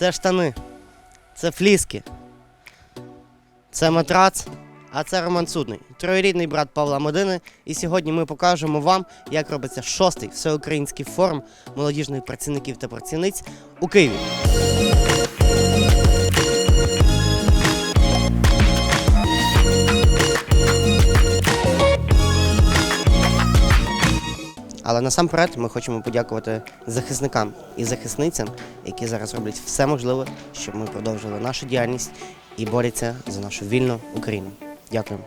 Це штани, це фліски, це матрац, а це Роман Судний, троєрідний брат Павла Модини. І сьогодні ми покажемо вам, як робиться шостий всеукраїнський форум молодіжних працівників та працівниць у Києві. Але насамперед ми хочемо подякувати захисникам і захисницям, які зараз роблять все можливе, щоб ми продовжили нашу діяльність і борються за нашу вільну Україну. Дякуємо.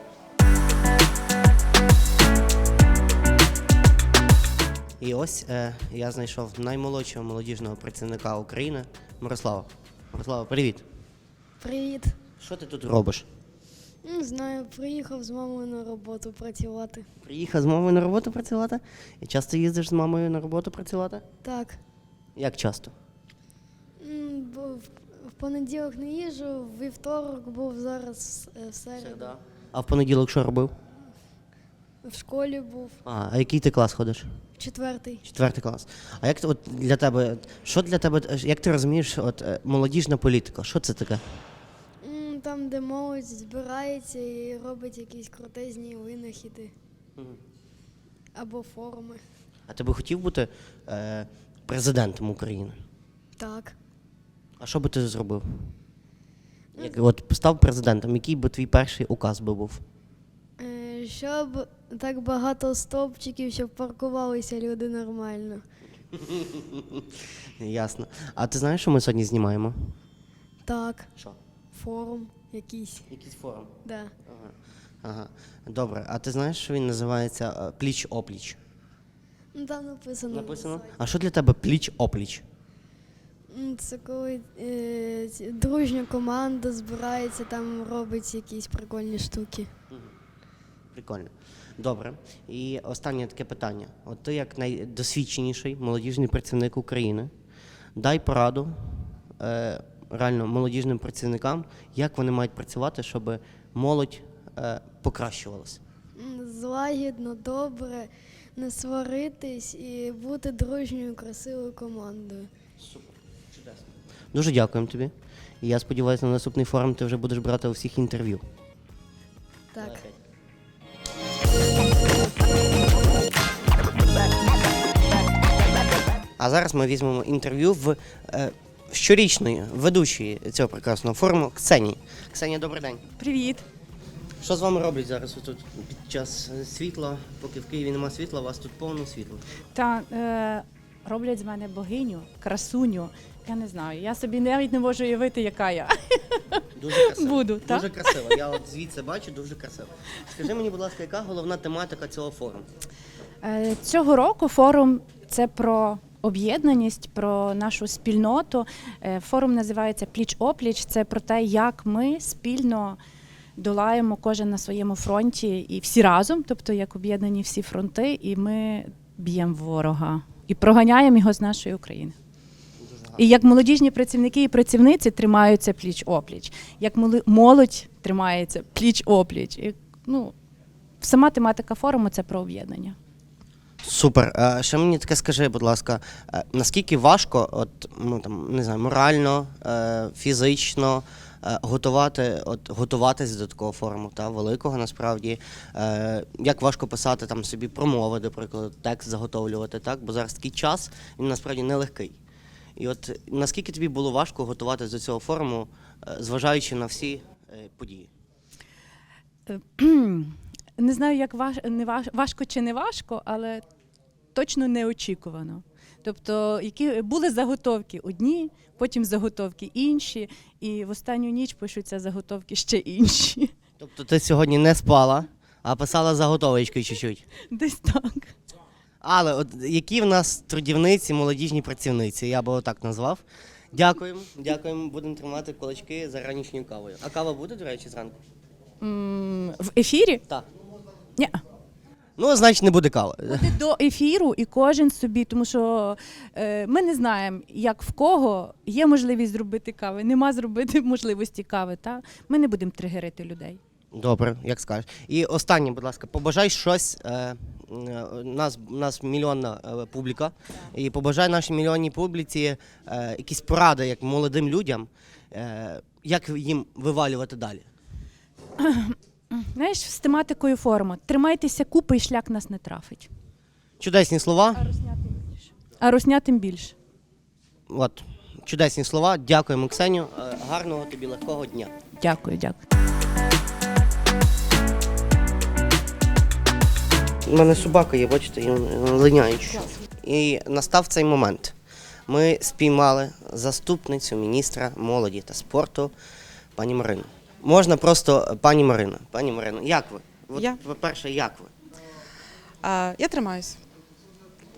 І ось е, я знайшов наймолодшого молодіжного працівника України Мирослава. Мирослава, привіт. Привіт. Що ти тут робиш? Не знаю, приїхав з мамою на роботу працювати. Приїхав з мамою на роботу працювати? І часто їздиш з мамою на роботу працювати? Так. Як часто? М, бо в, в понеділок не їжу, в вівторок був зараз е, в середу. А в понеділок що робив? В школі був А, а який ти клас ходиш? четвертий. Четвертий клас. А як ти- от для тебе, що для тебе, е, як ти розумієш, от е, молодіжна політика? Що це таке? Там, де молодь збирається і робить якісь крутезні винахіди. Або форуми. А ти би хотів бути е, президентом України? Так. А що би ти зробив? Як от став президентом, який би твій перший указ би був? Е, Щоб так багато стовпчиків, щоб паркувалися люди нормально. Ясно. А ти знаєш, що ми сьогодні знімаємо? Так, Що? Форум якийсь. Якийсь форум. Да. Ага. ага. Добре. А ти знаєш, що він називається е, пліч опліч? Ну, там написано. Написано? А що для тебе пліч опліч? Це коли е, дружня команда збирається, там робить якісь прикольні штуки. Прикольно. Добре. І останнє таке питання. От ти як найдосвідченіший молодіжний працівник України, дай пораду е, реально молодіжним працівникам, як вони мають працювати, щоб молодь е, покращувалася. Злагідно, добре, не сваритись і бути дружньою, красивою командою. Супер, чудесно. Дуже дякуємо тобі. І я сподіваюся, на наступний форум ти вже будеш брати у всіх інтерв'ю. Так. А зараз ми візьмемо інтерв'ю в е, щорічної ведучої цього прекрасного форуму Ксенії. Ксенія, добрий день. Привіт. Що з вами роблять зараз тут під час світла? Поки в Києві нема світла, у вас тут повно світла. Та е, роблять з мене богиню, красуню. Я не знаю. Я собі навіть не можу уявити, яка я. Дуже красиво. Буду, так? Дуже красиво. Я от звідси бачу, дуже красиво. Скажи мені, будь ласка, яка головна тематика цього форуму? Е, цього року форум це про об'єднаність, про нашу спільноту. Е, форум називається Пліч опліч. Це про те, як ми спільно долаємо кожен на своєму фронті і всі разом, тобто як об'єднані всі фронти, і ми б'ємо ворога і проганяємо його з нашої України. І як молодіжні працівники і працівниці тримаються пліч опліч, як молодь тримається пліч опліч. Ну, сама тематика форуму це про об'єднання. Супер. Е, ще мені таке скажи, будь ласка, е, наскільки важко, от ну там не знаю, морально, е, фізично е, готувати, от готуватись до такого форуму, та великого насправді. Як важко писати там собі промови, до прикладу, текст заготовлювати, так? Бо зараз такий час він насправді нелегкий. І от наскільки тобі було важко готуватись до цього форуму, зважаючи на всі події? Не знаю, як важ, не важ, важко чи не важко, але точно неочікувано. Тобто, які були заготовки одні, потім заготовки інші, і в останню ніч пишуться заготовки ще інші. Тобто ти сьогодні не спала, а писала заготовочкою чуть-чуть. Десь так. Але от які в нас трудівниці, молодіжні працівниці, я би отак назвав. Дякуємо, дякуємо, будемо тримати кулачки за ранішньою кавою. А кава буде, до речі, зранку? М, В ефірі? Так. Ні. Ну, значить, не буде кави. Буде до ефіру, і кожен собі, тому що е, ми не знаємо, як в кого є можливість зробити кави, нема зробити можливості кави. Та? Ми не будемо тригерити людей. Добре, як скажеш. І останнє, будь ласка, побажай щось е, нас, нас мільйонна е, публіка, і побажай нашій мільйонній публіці е, якісь поради як молодим людям, е, як їм вивалювати далі. Знаєш, з тематикою форуму тримайтеся купи і шлях нас не трафить. Чудесні слова. А русня тим більше. От, чудесні слова. Дякуємо, Ксеню. Е, Гарного тобі легкого дня. Дякую, дякую. У мене собака є, бачите, і линяють. І настав цей момент. Ми спіймали заступницю міністра молоді та спорту пані Марину. Можна просто е, пані Марина. Пані Марино, як ви? От, Я. По-перше, як ви? А, я тримаюсь.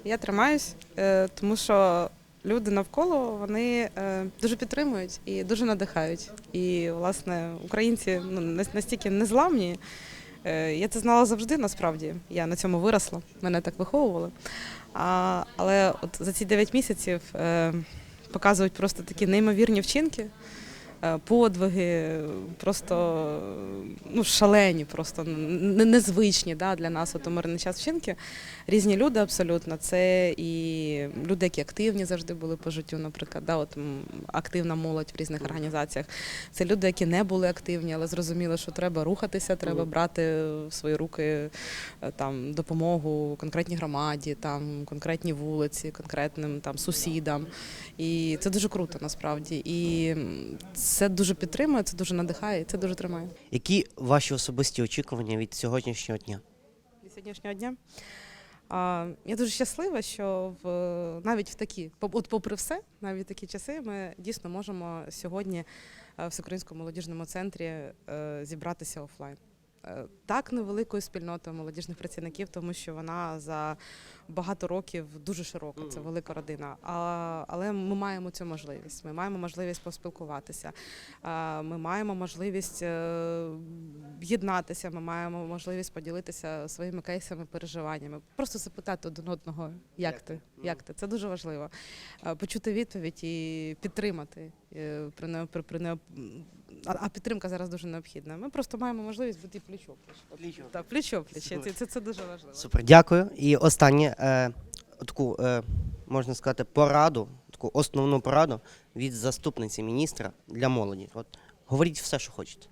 Я тримаюсь, е, тому що люди навколо вони е, дуже підтримують і дуже надихають. І, власне, українці ну, нас- настільки незламні. Е, я це знала завжди, насправді. Я на цьому виросла, мене так виховували. А, але от за ці 9 місяців е, показують просто такі неймовірні вчинки. Е, Подвиги, просто ну, шалені, просто незвичні да, для нас от у мирний час вчинки. Різні люди абсолютно. Це і люди, які активні завжди були по життю, наприклад, да, от, активна молодь в різних організаціях. Це люди, які не були активні, але зрозуміли, що треба рухатися, треба брати в свої руки е, там, допомогу конкретній громаді, там, конкретній вулиці, конкретним там, сусідам. І це дуже круто насправді. І це дуже підтримує, це дуже надихає, це дуже тримає. Які ваші особисті очікування від сьогоднішнього дня? від сьогоднішнього дня. А, я дуже щаслива, що в, навіть в такі, от попри все, навіть в такі часи, ми дійсно можемо сьогодні е, в Всеукраїнському молодіжному центрі е, зібратися офлайн. Е, Так невеликою спільнотою молодіжних працівників, тому що вона за багато років дуже широка, це велика родина. Але ми маємо цю можливість. Ми маємо можливість поспілкуватися. Ми маємо можливість е, єднатися, ми маємо можливість поділитися своїми кейсами, переживаннями. Просто запитати один одного, як ти, як ти. Це дуже важливо. Е, Почути відповідь і підтримати. При, при, а, а підтримка зараз дуже необхідна. Ми просто маємо можливість бути плечо. Так, плечо плече. Це, це, це дуже важливо. Супер, дякую. І останнє е, таку, е, можна сказати, пораду, таку основну пораду від заступниці міністра для молоді. От говоріть все, що хочете.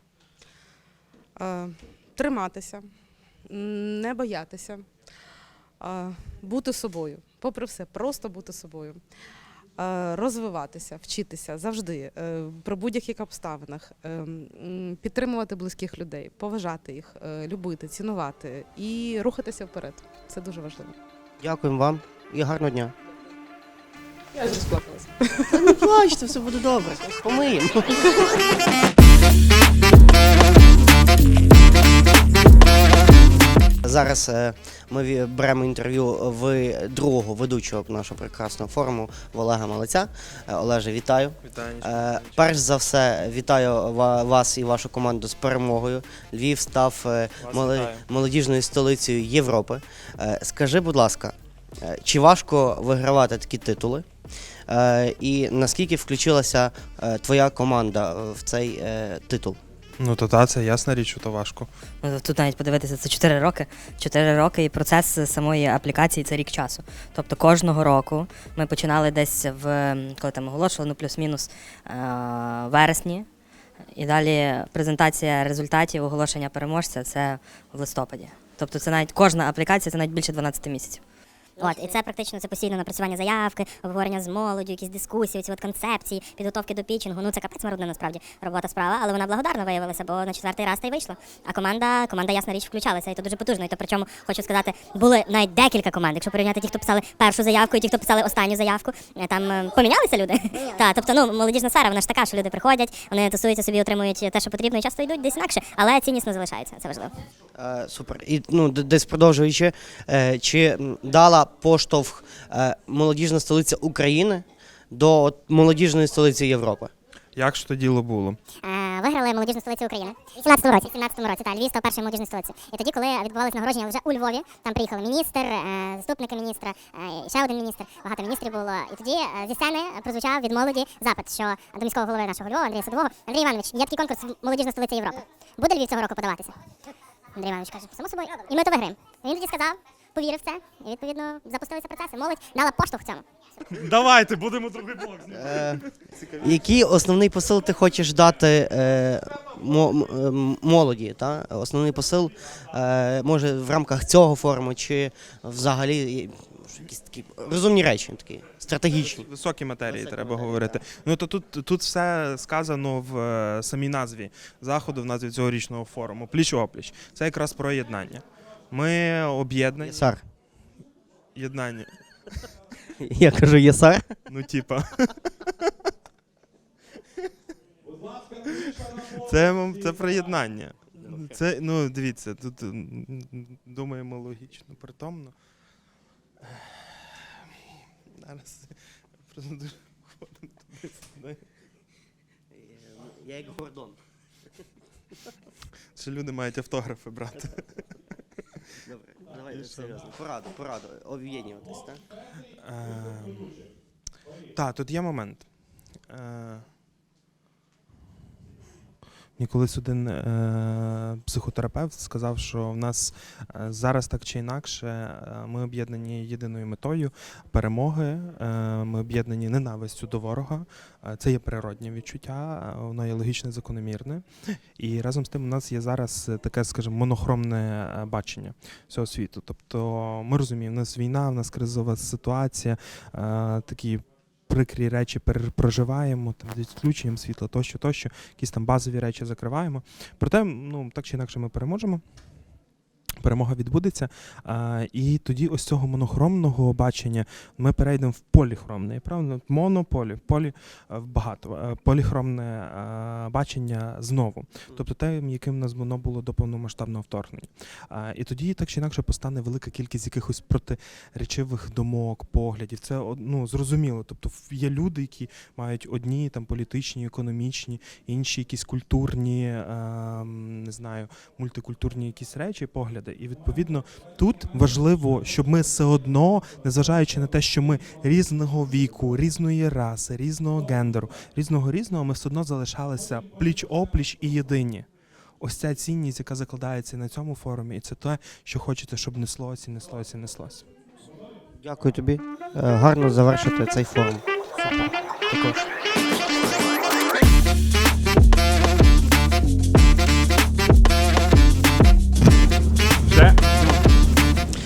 Е, Триматися, не боятися, е, бути собою. Попри все, просто бути собою. Е, Розвиватися, вчитися завжди, е, при будь-яких обставинах, е, підтримувати близьких людей, поважати їх, любити, цінувати і рухатися вперед. Це дуже важливо. Дякуємо вам і гарного дня. Я вже розплакалася. Не плачте, все буде добре. Помиємо. Зараз е, ми беремо інтерв'ю в другого ведучого нашого прекрасного форуму Олега Малиця. Е, Олеже, вітаю. Вітаю. Е, перш за все, вітаю вас і вашу команду з перемогою. Львів став молодіжною столицею Європи. Скажи, будь ласка, чи важко вигравати такі титули? І наскільки включилася твоя команда в цей титул? Ну то та, це ясна річ, що то важко. Ну, Тут навіть подивитися, це 4 роки. 4 роки і процес самої аплікації це рік часу. Тобто кожного року ми починали десь в коли там оголошували, ну плюс-мінус е, вересні. І далі презентація результатів, оголошення переможця це в листопаді. Тобто це навіть кожна аплікація це навіть більше 12 місяців. От, і це практично це постійне напрацювання заявки, обговорення з молоддю, якісь дискусії, ці от концепції, підготовки до пітчингу. Ну це капець марудна насправді робота справа, але вона благодарна виявилася, бо на четвертий раз та й вийшло. А команда, команда ясна річ включалася, і то дуже потужно. І то причому хочу сказати, були навіть декілька команд. Якщо порівняти ті, хто писали першу заявку, і ті, хто писали останню заявку, е, там е, помінялися люди. Так, тобто, ну молодіжна сфера, вона ж така, що люди приходять, вони тусуються собі, отримують те, що потрібно, і часто йдуть десь інакше, але ціннісно залишаються. Це важливо. Е, супер. І ну, десь продовжуючи, чи м, дала поштовх е, молодіжна столиця України до молодіжної столиці Європи? Як ж то діло було? Е, Виграли молодіжну столицю України у 17 році. 17 році, так, Львів став першою молодіжною столицею. І тоді, коли відбувалися нагородження вже у Львові, там приїхали міністр, е, заступники міністра, ще один міністр, багато міністрів було. І тоді зі сцени прозвучав від молоді запит, що до міського голови нашого Львова Андрія Садового Андрій Іванович, є такий конкурс молодіжна столиця Європи. Буде Львів цього року подаватися? Андрій Іванович каже, само собою. І ми то виграємо. Він тоді сказав, повірив це, і відповідно запустилися процеси. Молодь дала поштовх цьому. Давайте, будемо другий блок. Е, який основний посил ти хочеш дати е, мо- м- ем, молоді? Та? Основний посил, е, може, в рамках цього форуму, чи взагалі якісь такі розумні речі, такі стратегічні. Високі матерії треба говорити. Ну то тут, тут все сказано в е, самій назві заходу, в назві цьогорічного форуму. Пліч опліч. Це якраз про єднання. Ми об'єднані. Єсар. Єднання. Я кажу єсар. Ну, типа. Це, це про єднання. Це, ну, дивіться, тут думаємо логічно, притомно. Зараз просто дуже ходимо. Я як Гордон. Що люди мають автографи брати. Добре, давай серйозно. Пораду, пораду. Об'єднуватись, так? Ем, Так, тут є момент. Е, Мені колись один е, психотерапевт сказав, що в нас е, зараз так чи інакше е, ми об'єднані єдиною метою перемоги, е, ми об'єднані ненавистю до ворога. Е, Це є природнє відчуття, воно є логічне, закономірне. І разом з тим у нас є зараз таке, скажімо, монохромне бачення всього світу. Тобто ми розуміємо, у нас війна, у нас кризова ситуація, е, такі прикрі речі перепроживаємо, там відключуємо світло, тощо, тощо, якісь там базові речі закриваємо. Проте, ну так чи інакше, ми переможемо. Перемога відбудеться, а, і тоді ось цього монохромного бачення ми перейдемо в поліхромне. Правильно, монополі, полі е, багато, е, поліхромне е, бачення знову. Тобто те, яким нас воно було до повномасштабного вторгнення. А, і тоді так чи інакше постане велика кількість якихось протиречивих думок, поглядів. Це ну, зрозуміло. Тобто є люди, які мають одні там політичні, економічні, інші якісь культурні, е, м, не знаю, мультикультурні якісь речі, погляди. І відповідно тут важливо, щоб ми все одно, незважаючи на те, що ми різного віку, різної раси, різного гендеру, різного різного, ми все одно залишалися пліч опліч і єдині. Ось ця цінність, яка закладається на цьому форумі, і це те, що хочете, щоб неслося, неслося, неслося. Дякую тобі. Е, Гарно завершити цей форум. Також.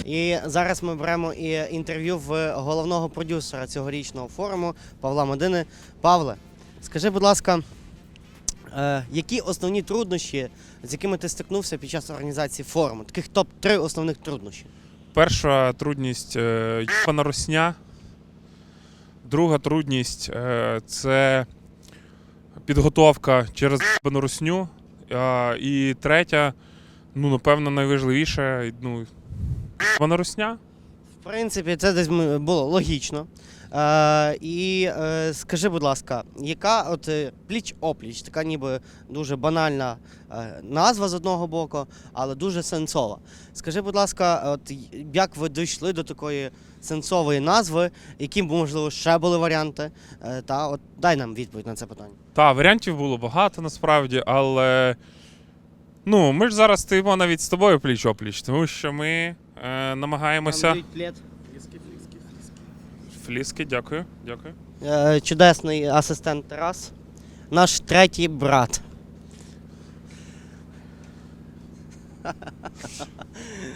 І зараз ми беремо і інтерв'ю в головного продюсера цьогорічного форуму Павла Мадини. Павле, скажи, будь ласка, е, які основні труднощі, з якими ти стикнувся під час організації форуму? Таких топ-3 основних труднощі. Перша трудність е, їбана росня. Друга трудність е, це підготовка через русню. І третя, ну, напевно, найважливіше, ну, їбана русня. В принципі, це десь було логічно. Е, і е, скажи, будь ласка, яка от е, пліч-опліч, така ніби дуже банальна е, назва з одного боку, але дуже сенсова. Скажи, будь ласка, от як ви дійшли до такої сенсової назви, які, можливо, ще були варіанти? Е, та от дай нам відповідь на це питання. Та, варіантів було багато насправді, але ну, ми ж зараз стоїмо навіть з тобою пліч-опліч, тому що ми е, намагаємося. Фліски, дякую, дякую. Е, чудесний асистент Тарас, наш третій брат.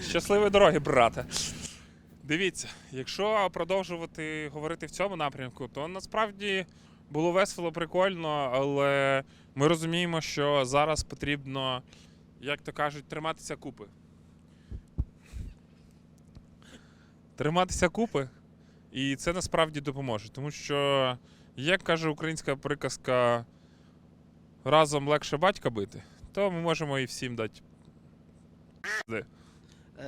Щасливої дороги, брате. Дивіться, якщо продовжувати говорити в цьому напрямку, то насправді було весело, прикольно, але ми розуміємо, що зараз потрібно, як то кажуть, триматися купи. Триматися купи, і це насправді допоможе. Тому що, як каже українська приказка, разом легше батька бити, то ми можемо і всім дати. Е,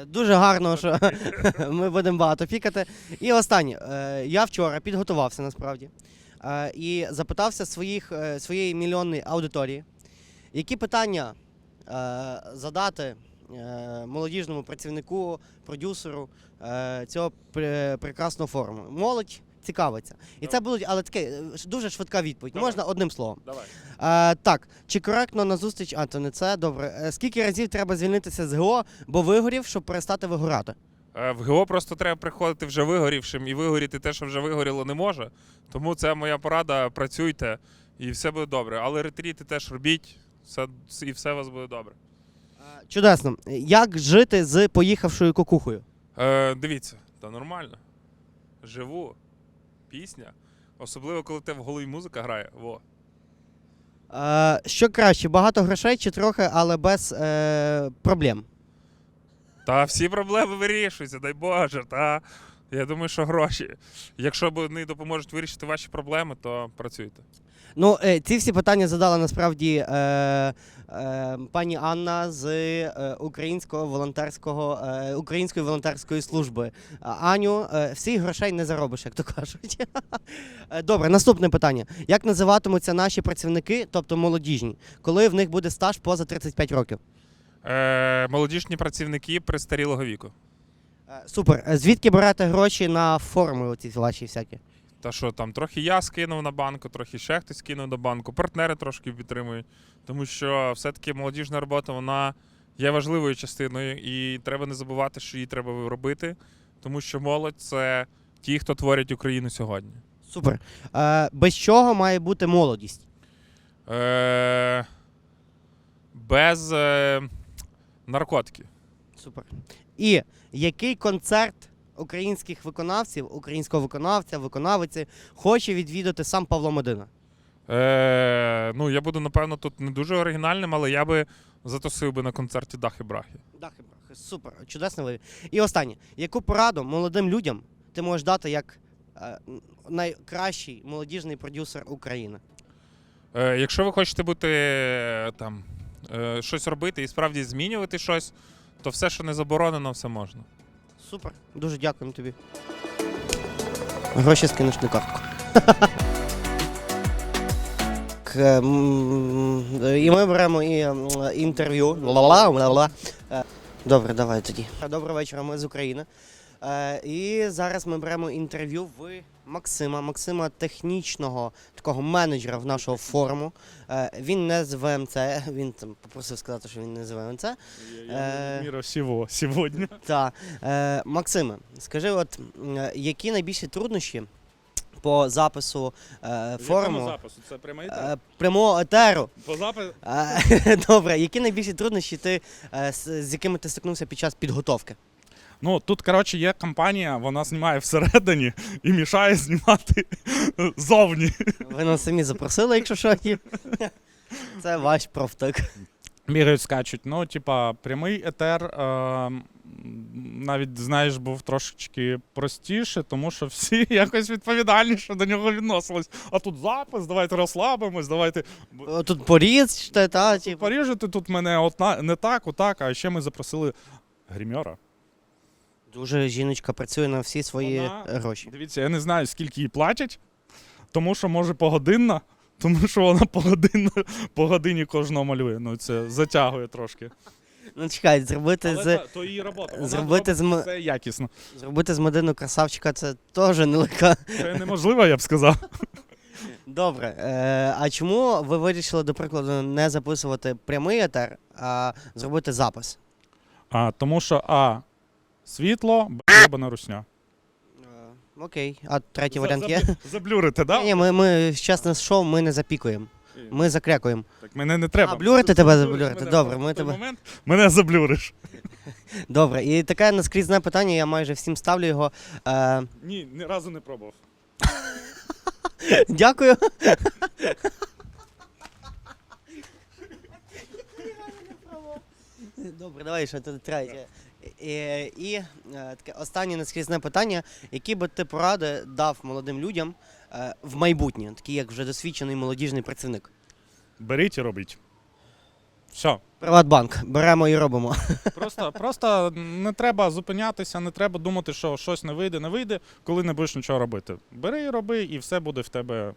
Дуже гарно, що ми будемо багато пікати. І останнє. Е, Я вчора підготувався насправді е, і запитався своїх, своєї мільйонної аудиторії, які питання задати молодіжному працівнику, продюсеру е, цього прекрасного форуму. Молодь цікавиться. І це будуть, але таке е, дуже швидка відповідь. Давай. Можна одним словом. Давай. Е, так, чи коректно на зустріч, а то не це добре. Е, скільки разів треба звільнитися з ГО, бо вигорів, щоб перестати вигорати? Е, В ГО просто треба приходити вже вигорівшим, і вигоріти те, що вже вигоріло, не може. Тому це моя порада. Працюйте і все буде добре. Але ретріти теж робіть, все, і все у вас буде добре. Чудесно. Як жити з поїхавшою кукухою? Е, дивіться, та нормально. Живу, пісня. Особливо, коли в тебе в голові музика грає. Во. Е, що краще, багато грошей чи трохи, але без е, проблем? Та всі проблеми вирішуються, дай Боже. Та я думаю, що гроші. Якщо вони допоможуть вирішити ваші проблеми, то працюйте. Ну, е, ці всі питання задала насправді е, е, пані Анна з е, українського волонтерського е, української волонтерської служби. Аню, е, всіх грошей не заробиш, як то кажуть. Е, Добре, наступне питання: як називатимуться наші працівники, тобто молодіжні, коли в них буде стаж поза 35 років? Е, молодіжні працівники престарілого віку. Супер. Звідки берете гроші на форми оці ваші всякі? Та що там трохи я скинув на банку, трохи ще хтось скинув на банку, партнери трошки підтримують. Тому що все-таки молодіжна робота вона є важливою частиною, і треба не забувати, що її треба робити, тому що молодь це ті, хто творять Україну сьогодні. Супер. Е, без чого має бути молодість? Е, без е, наркотиків. Супер. І який концерт українських виконавців, українського виконавця, виконавиці хоче відвідати сам Павло Медина? Е, ну, я буду, напевно, тут не дуже оригінальним, але я би затусив би на концерті Дахи Брахи. Дахи брахи. Супер, чудесно ви. І останнє. Яку пораду молодим людям ти можеш дати як е, найкращий молодіжний продюсер України? Е, якщо ви хочете бути там е, щось робити і справді змінювати щось, то все, що не заборонено, все можна. Супер. Дуже дякуємо тобі. Гроші скинеш на картку. І ми беремо і інтерв'ю. Е, Добре, давай тоді. Доброго вечора, ми з України. Е, І зараз ми беремо інтерв'ю в Максима, Максима технічного такого менеджера в нашого форуму. Е, Він не з ВМЦ, він там попросив сказати, що він не з ВМЦ. Е, Мира всего сегодня. Так. Максиме, скажи, от які найбільші труднощі по запису е, форуму запису? Це прямий е, прямого етеру? По запису? Добре, які найбільші труднощі ти з якими ти стикнувся під час підготовки? Ну тут, коротше, є компанія, вона знімає всередині і мішає знімати зовні. Ви нас самі запросили, якщо що. Це ваш профтик. Бігають, скачуть. Ну, типа, прямий етер. Е- навіть, знаєш, був трошечки простіше, тому що всі якось відповідальніше до нього відносились. А тут запис, давайте розслабимось, давайте Тут поріз, та, типу. поріжете тут мене от не так, отак, а ще ми запросили гримьора. Дуже жіночка працює на всі свої Вона- гроші. Дивіться, я не знаю, скільки їй платять, тому що може погодинна, тому що вона погодинно, по годині кожного малює. Ну це затягує трошки. Ну чекай, зробити Але з то, то її робота. Вона зробити з м- якісно. зробити з Медину красавчика це теж нелегка. Це неможливо, я б сказав. Добре. Е, а чому ви вирішили, до прикладу, не записувати прямий етер, а зробити запис? А, тому що А. Світло, Б. єбана русня. Е, окей, а третій варіант є? Заблюрити, так? Ні, ми, ми чесне шоу, ми не запікуємо. Ми закрякуємо. Так мене не треба. А, блюрити тебе заблюрити. мене Добре, ми тебе- момент мене заблюриш. Добре, і таке наскрізне питання, я майже всім ставлю його. Е, Ні, ні разу не пробував. дякую. Добре, давай ще тут третє. І, і е, таке останнє наскрізне питання: які би ти поради дав молодим людям е, в майбутнє, такі як вже досвідчений молодіжний працівник? Беріть і робіть. Все. Приватбанк, беремо і робимо. Просто, просто не треба зупинятися, не треба думати, що щось не вийде, не вийде, коли не будеш нічого робити. Бери і роби, і все буде в тебе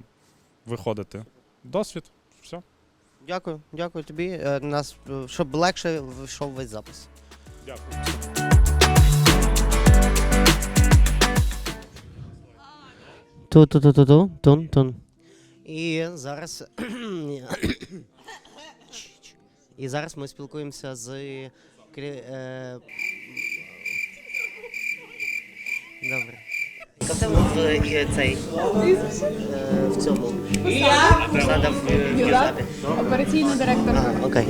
виходити. Досвід, все. Дякую, дякую тобі. Е, Нас, щоб легше вийшов весь запис. Дякую. Ту-ту-ту-ту-ту, тун-тун. І зараз. І зараз ми спілкуємося з. крі- е, Добре. Яка в тебе в е, цей е, в цьому? Посада в. Операційний директор. Ага, окей.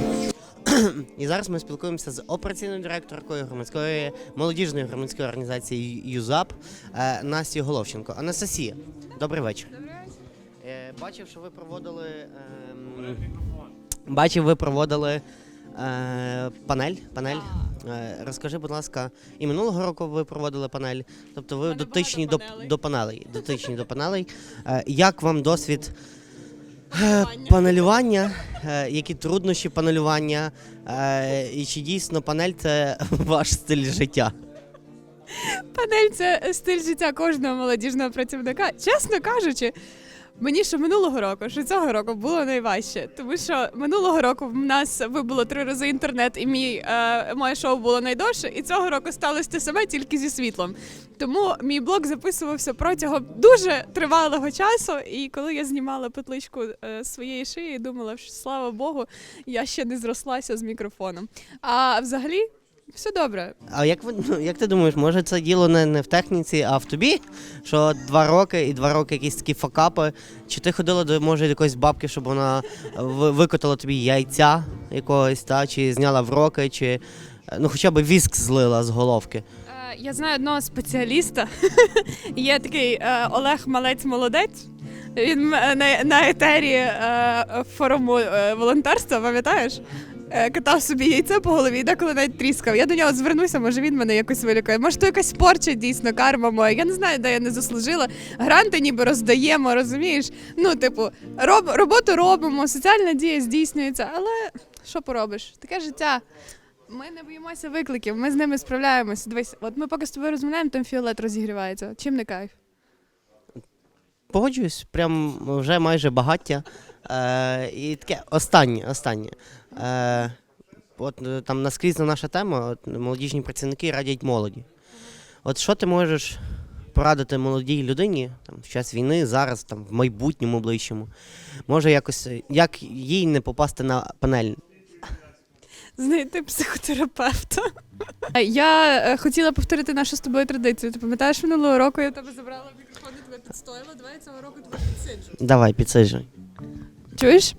І зараз ми спілкуємося з операційною директоркою громадської молодіжної громадської організації ЮЗАП е, Настю Головченко. Анастасія, добрий вечір. Добрий вечір. Бачив, що ви проводили. ем, Бачив, ви проводили е, панель. панель. Е, розкажи, будь ласка, і минулого року ви проводили панель. Тобто ви мене дотичні багато до, панелей. до панелей. Дотичні до панелей. Е, як вам досвід е, панелювання? Е, які труднощі панелювання? Е, і чи дійсно панель це ваш стиль життя? Панель це стиль життя кожного молодіжного працівника. Чесно кажучи, мені що минулого року, що цього року було найважче. Тому що минулого року в нас вибуло три рази інтернет, і мій е, моє шоу було найдовше. І цього року сталося те саме тільки зі світлом. Тому мій блог записувався протягом дуже тривалого часу. І коли я знімала петличку е, своєї шиї, думала, що слава Богу, я ще не зрослася з мікрофоном. А взагалі. Все добре. А як ви ну, як ти думаєш, може це діло не, не в техніці, а в тобі? Що два роки і два роки якісь такі факапи? Чи ти ходила до може якоїсь бабки, щоб вона ви- викотала тобі яйця якогось, та чи зняла в роки, чи е, ну хоча б віск злила з головки? Е, Я знаю одного спеціаліста. Є такий е, Олег Малець Молодець. Він м- на, на етері е, форуму е, волонтерства, пам'ятаєш? Е, Катав собі яйце по голові і деколи навіть тріскав. Я до нього звернуся, може він мене якось вилікує. Може, то якась порча дійсно, карма моя. Я не знаю, де я не заслужила. Гранти ніби роздаємо, розумієш? Ну, типу, роб, роботу робимо, соціальна дія здійснюється, але що поробиш? Таке життя. Ми не боїмося викликів, ми з ними справляємося. Дивись, от ми поки з тобою розмовляємо, там фіолет розігрівається. Чим не кайф? Погоджуюсь, прям вже майже багаття. Е, і таке останнє, останнє. Е, от е, там наскрізна наша тема, от, молодіжні працівники радять молоді. От що ти можеш порадити молодій людині там, в час війни, зараз, там, в майбутньому ближчому? Може якось, е, як їй не попасти на панель? Знайти психотерапевта. Я е, хотіла повторити нашу з тобою традицію. Ти пам'ятаєш минулого року я тебе забрала мікрофон і тебе підстояла. Давай я цього року тебе підсиджу. Давай, підсиджуй. Чуєш?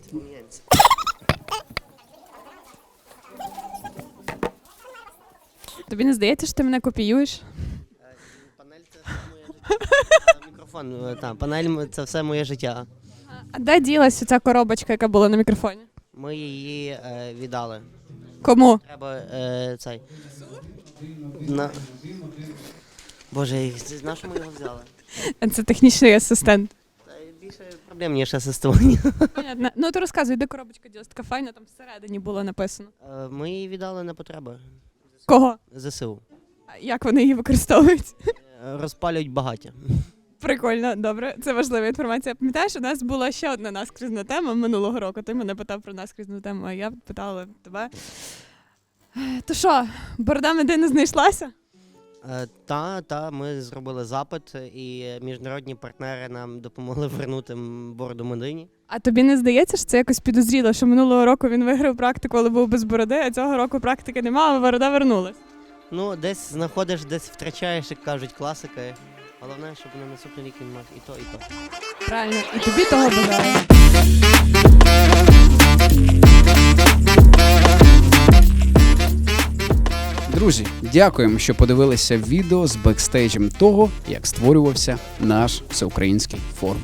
Тобі не здається, що ти мене копіюєш? Панель це все моє життя. Мікрофон, е, та, панель це все моє життя. А де ділася ця коробочка, яка була на мікрофоні? Ми її е, віддали. Кому? Треба е, цей. На... Боже, на що ми його взяли? Це технічний асистент. Та й більше проблем, ніж асистування. Понятно. Ну то розказуй, де коробочка ділась? Така файна, там всередині було написано. Е, Ми її віддали на потреби Кого? ЗСУ. А Як вони її використовують? Е, Розпалюють багаття. Прикольно, добре, це важлива інформація. Пам'ятаєш, у нас була ще одна наскрізна тема минулого року. Ти мене питав про наскрізну тему, а я питала тебе. То що, борода медини знайшлася? Е, Та, та, ми зробили запит, і міжнародні партнери нам допомогли вернути м, бороду Медині. А тобі не здається, що це якось підозріло, що минулого року він виграв практику, але був без бороди, а цього року практики немає, а борода вернулась. Ну, десь знаходиш, десь втрачаєш, як кажуть класики. Головне, щоб на наступний рік він мав і то, і то. Правильно, і тобі того бажаю. Друзі, дякуємо, що подивилися відео з бекстейджем того, як створювався наш всеукраїнський форум.